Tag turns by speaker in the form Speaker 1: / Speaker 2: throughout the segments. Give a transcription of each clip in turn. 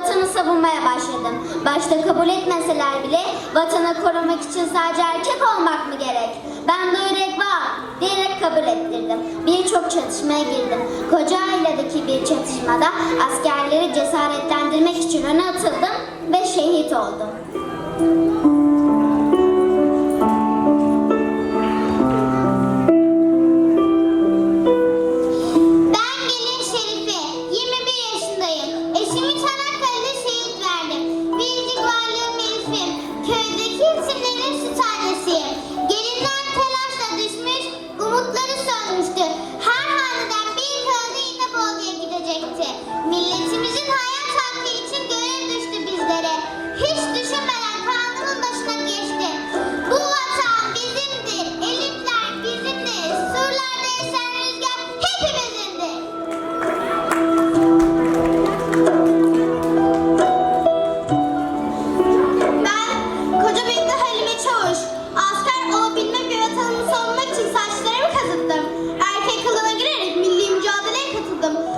Speaker 1: vatanı savunmaya başladım. Başta kabul etmeseler bile vatana korumak için sadece erkek olmak mı gerek? Ben de yürek var diyerek kabul ettirdim. Birçok çatışmaya girdim. Koca ailedeki bir çatışmada askerleri cesaretlendirmek için öne atıldım ve şehit oldum. millions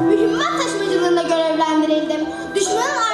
Speaker 1: mühimmat taşımacılığında görevlendirildim. Düşmanın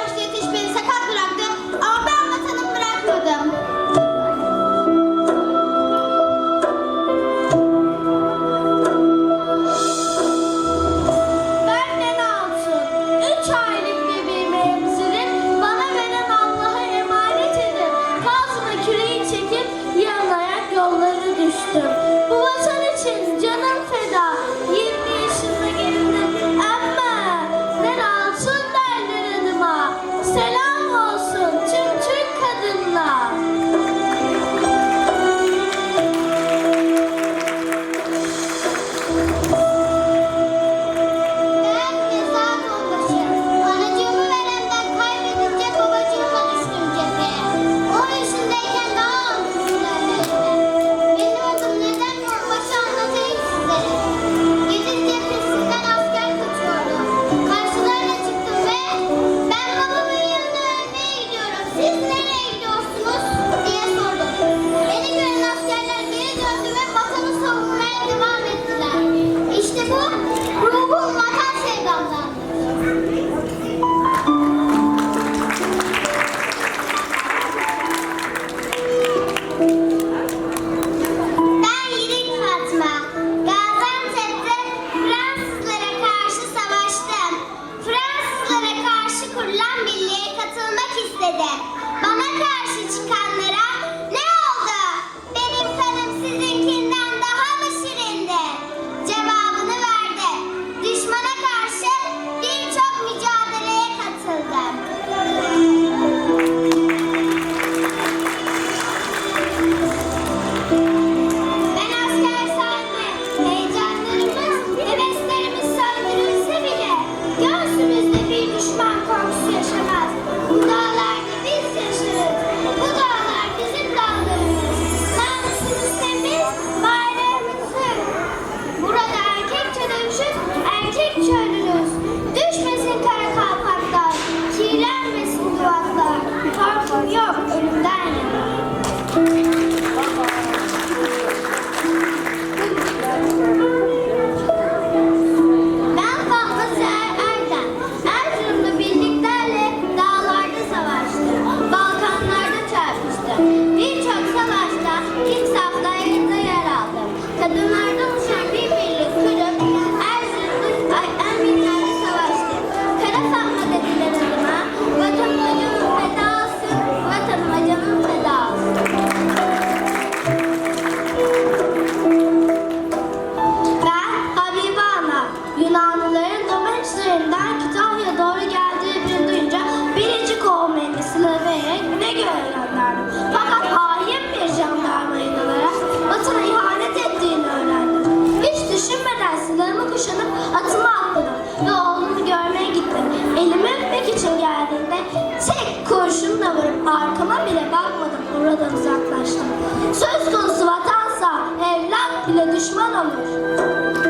Speaker 2: arkama bile bakmadım oradan uzaklaştım. Söz konusu vatansa evlat bile düşman olur.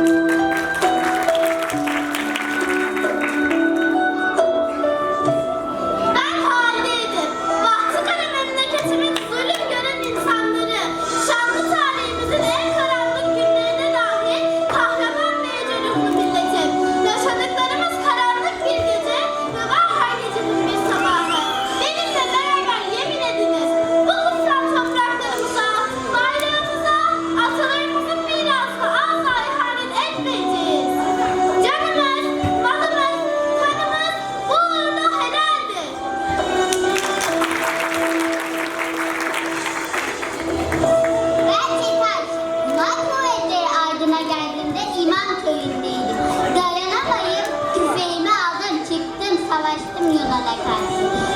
Speaker 1: อยู่กันเลยค่ะ